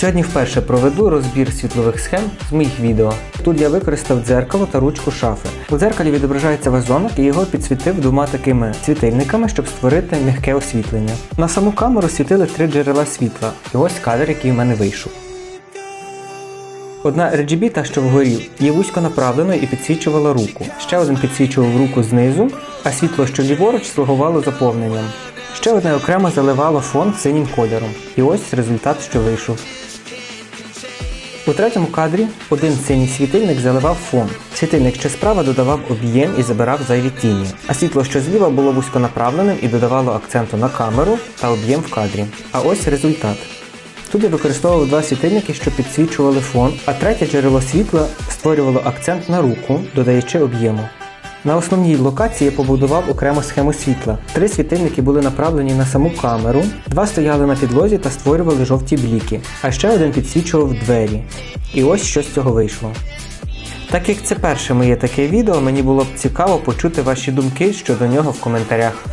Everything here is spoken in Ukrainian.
Сьогодні вперше проведу розбір світлових схем з моїх відео. Тут я використав дзеркало та ручку шафи. У дзеркалі відображається вазонок і його підсвітив двома такими світильниками, щоб створити м'яке освітлення. На саму камеру світили три джерела світла, і ось кадр, який в мене вийшов. Одна RGB, та що вгорі, є вузько направленою і підсвічувала руку. Ще один підсвічував руку знизу, а світло, що ліворуч, слугувало заповненням. Ще одне окремо заливало фон синім кольором. І ось результат, що вийшов. У третьому кадрі один синій світильник заливав фон. Світильник що справа додавав об'єм і забирав зайві тіні, а світло, що зліва було вузьконаправленим і додавало акценту на камеру та об'єм в кадрі. А ось результат. Тут я використовував два світильники, що підсвічували фон, а третє джерело світла створювало акцент на руку, додаючи об'єму. На основній локації я побудував окрему схему світла. Три світильники були направлені на саму камеру, два стояли на підлозі та створювали жовті бліки, а ще один підсвічував двері. І ось що з цього вийшло. Так як це перше моє таке відео, мені було б цікаво почути ваші думки щодо нього в коментарях.